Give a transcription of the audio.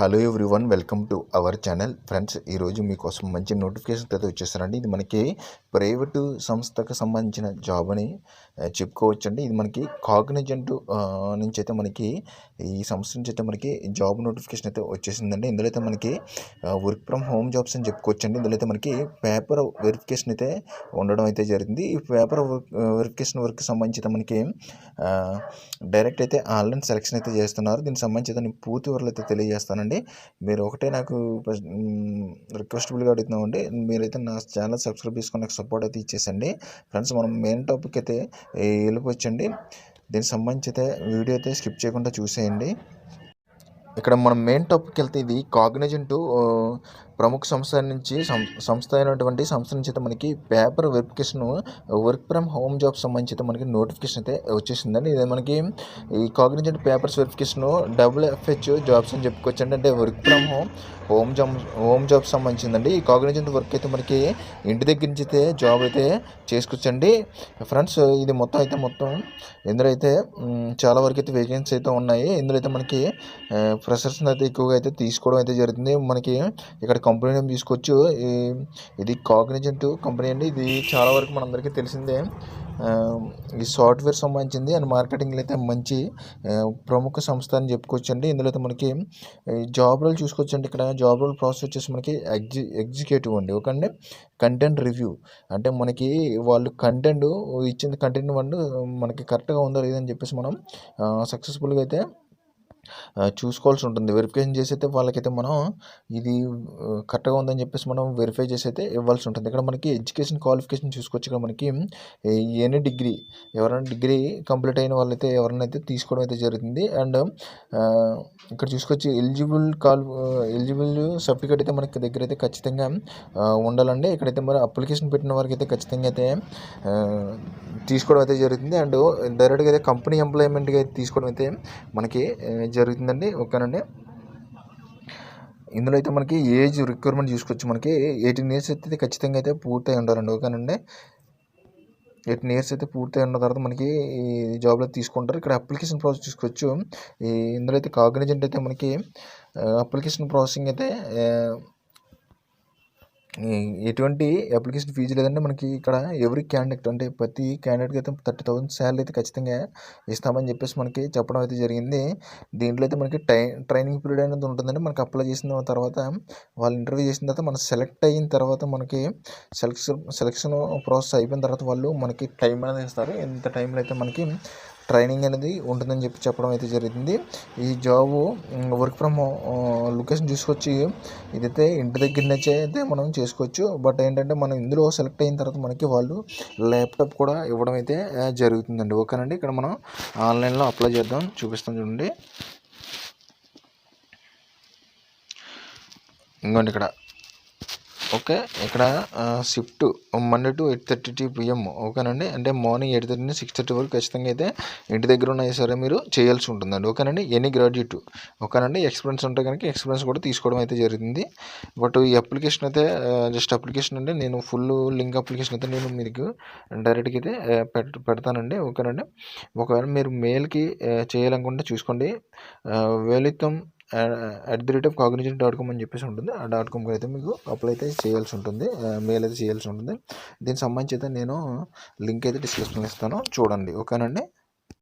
Hello everyone welcome to our channel friends ఈరోజు మీకోసం మంచి నోటిఫికేషన్ అయితే వచ్చేసారండి ఇది మనకి ప్రైవేటు సంస్థకు సంబంధించిన జాబ్ అని చెప్పుకోవచ్చండి. ఇది మనకి కాగ్నిజెంట్ నుంచి అయితే మనకి ఈ సంస్థ నుంచి అయితే మనకి జాబ్ నోటిఫికేషన్ అయితే వచ్చేసిందండి. ఇందులో అయితే మనకి వర్క్ ఫ్రమ్ హోమ్ జాబ్స్ అని చెప్పుకోవచ్చండి. ఇందులో అయితే మనకి పేపర్ వెరిఫికేషన్ అయితే ఉండడం అయితే జరిగింది. ఈ పేపర్ వెరిఫికేషన్ వర్క్ సంబంధించి అయితే మనకి డైరెక్ట్ అయితే ఆన్లైన్ సెలెక్షన్ అయితే చేస్తున్నారు. దీనికి సంబంధించి పూర్తి వివరాలు అయితే తెలియజేస్తానండి. మీరు ఒకటే నాకు రిక్వెస్టబుల్గా అడుగుతున్నామండి. మీరైతే నా ఛానల్ సబ్స్క్రైబ్ చేసుకొని నాకు సపోర్ట్ అయితే ఇచ్చేసండి. ఫ్రెండ్స్ మనం మెయిన్ టాపిక్ అయితే వెళ్ళిపోవచ్చండి. దీనికి సంబంధించి అయితే వీడియో అయితే స్కిప్ చేయకుండా చూసేయండి. ఇక్కడ మనం మెయిన్ టాపిక్ వెళ్తే ఇది కాగ్నిజెంట్ uh, ప్రముఖ సంస్థ నుంచి సం- సంస్థ అయినటువంటి సంస్థ నుంచి అయితే మనకి paper verification work from home job సంబంధించి అయితే మనకి నోటిఫికేషన్ అయితే వచ్చేసిందండి. ఇది మనకి ఈ Cognizant papers verification WFH jobs అని చెప్పుకోవచ్చు అంటే work from home home job home job సంబంధించిందండి. ఈ కాగ్నిజెంట్ వర్క్ అయితే మనకి ఇంటి దగ్గర నుంచి అయితే జాబ్ అయితే చేసుకోవచ్చండి. ఫ్రెండ్స్ ఇది మొత్తం అయితే మొత్తం ఇందులో అయితే చాలా వరకు అయితే వేకెన్సీ అయితే ఉన్నాయి. ఇందులో అయితే మనకి ఫ్రెషర్స్ అయితే ఎక్కువగా అయితే తీసుకోవడం అయితే జరుగుతుంది. మనకి ఇక్కడ కంపెనీ నేమ్ తీసుకోవచ్చు ఇది కాగ్నిజెంట్ కంపెనీ అండి. ఇది చాలా వరకు మనందరికీ తెలిసిందే. ఈ సాఫ్ట్వేర్ సంబంధించింది అండ్ మార్కెటింగ్లో అయితే మంచి ప్రముఖ సంస్థ అని చెప్పుకోవచ్చండి. ఇందులో అయితే మనకి జాబ్ రోల్ చూసుకోవచ్చండి. ఇక్కడ జాబ్ రోల్ ప్రాసెస్ వచ్చేసి మనకి ఎగ్జి ఎగ్జిక్యూటివ్ అండి. ఓకే అండి కంటెంట్ రివ్యూ అంటే మనకి వాళ్ళు కంటెంట్ ఇచ్చిన కంటెంట్ వాళ్ళు మనకి కరెక్ట్గా ఉందో లేదని చెప్పేసి మనం సక్సెస్ఫుల్గా అయితే చూసుకోవాల్సి ఉంటుంది. వెరిఫికేషన్ చేసి అయితే వాళ్ళకైతే మనం ఇది కరెక్ట్గా ఉందని చెప్పేసి మనం వెరిఫై చేసి అయితే ఇవ్వాల్సి ఉంటుంది. ఇక్కడ మనకి ఎడ్యుకేషన్ క్వాలిఫికేషన్ చూసుకోవచ్చు. ఇక్కడ మనకి ఎనీ డిగ్రీ ఎవరైనా డిగ్రీ కంప్లీట్ అయిన వాళ్ళైతే ఎవరైనా అయితే తీసుకోవడం అయితే జరుగుతుంది. అండ్ ఇక్కడ చూసుకోవచ్చు ఎలిజిబుల్ కాల్ ఎలిజిబుల్ సర్టిఫికేట్ అయితే మనకి దగ్గర అయితే ఖచ్చితంగా ఉండాలండి. ఇక్కడైతే మరి అప్లికేషన్ పెట్టిన వారికి అయితే ఖచ్చితంగా అయితే తీసుకోవడం అయితే జరుగుతుంది. అండ్ డైరెక్ట్గా అయితే కంపెనీ ఎంప్లాయ్మెంట్గా అయితే తీసుకోవడం అయితే మనకి అనేది జరుగుతుందండి ఓకేనండి. ఇందులో అయితే మనకి ఏజ్ రిక్వైర్మెంట్ చూసుకోవచ్చు మనకి. ఎయిటీన్ ఇయర్స్ అయితే ఖచ్చితంగా అయితే పూర్తయి ఉండాలండి. ఓకేనండి. ఎయిటీన్ ఇయర్స్ అయితే పూర్తయి ఉన్న తర్వాత మనకి ఈ జాబ్లో తీసుకుంటారు. ఇక్కడ అప్లికేషన్ ప్రాసెస్ చూసుకోవచ్చు. ఈ ఇందులో అయితే కాగ్నిజెంట్ అయితే మనకి అప్లికేషన్ ప్రాసెసింగ్ అయితే ఎటువంటి అప్లికేషన్ ఫీజు లేదంటే మనకి ఇక్కడ ఎవ్రీ క్యాండిడేట్ అంటే ప్రతి క్యాండిడేట్కి అయితే థర్టీ థౌసండ్ శాలరీ అయితే ఖచ్చితంగా ఇస్తామని చెప్పేసి మనకి చెప్పడం అయితే జరిగింది. దీంట్లో అయితే మనకి టై ట్రైనింగ్ పీరియడ్ అనేది ఉంటుందండి. మనకి అప్లై చేసిన తర్వాత వాళ్ళు ఇంటర్వ్యూ చేసిన తర్వాత మనం సెలెక్ట్ అయిన తర్వాత మనకి సెలక్షన్ సెలక్షన్ ప్రాసెస్ అయిపోయిన తర్వాత వాళ్ళు మనకి టైం అనేది ఇస్తారు. ఎంత టైంలో అయితే మనకి ట్రైనింగ్ అనేది ఉంటుందని చెప్పి చెప్పడం అయితే జరిగింది ఈ జాబ్ వర్క్ ఫ్రమ్ లొకేషన్ చూసుకొచ్చి ఇదైతే ఇంటి దగ్గర నుంచి అయితే మనం చేసుకోవచ్చు. బట్ ఏంటంటే మనం ఇందులో సెలెక్ట్ అయిన తర్వాత మనకి వాళ్ళు ల్యాప్టాప్ కూడా ఇవ్వడం అయితే జరుగుతుందండి. ఓకేనండి. ఇక్కడ మనం ఆన్లైన్లో అప్లై చేద్దాం. చూపిస్తాం చూడండి. ఇంకోండి ఇక్కడ. ఓకే ఇక్కడ shift Monday to eight thirty tea PM ఓకేనండి? అంటే morning eight thirty six thirty వరకు ఖచ్చితంగా అయితే ఇంటి దగ్గర ఉన్నా సరే మీరు చేయాల్సి ఉంటుందండి. ఓకేనండి? Any graduate. ఓకేనండి? ఎక్స్పీరియన్స్ ఉంటే కనుక ఎక్స్పీరియన్స్ కూడా తీసుకోవడం అయితే జరిగింది బట్ ఈ అప్లికేషన్ అయితే జస్ట్ అప్లికేషన్ అంటే నేను ఫుల్ లింక్ అప్లికేషన్ అయితే నేను మీకు డైరెక్ట్గా అయితే పెడతానండి. ఓకేనండి? ఒకవేళ మీరు మెయిల్కి చేయాలనుకుంటే చూసుకోండి. వేలితం at the rate of Cognizant dot com అని చెప్పేసి ఉంటుంది. ఆ డాట్ కామ్కి అయితే మీకు అప్లై అయితే చేయాల్సి ఉంటుంది. మెయిల్ అయితే చేయాల్సి ఉంటుంది. దీనికి సంబంధించి అయితే నేను లింక్ అయితే డిస్క్రిప్షన్లో ఇస్తాను. చూడండి. ఓకేనండి?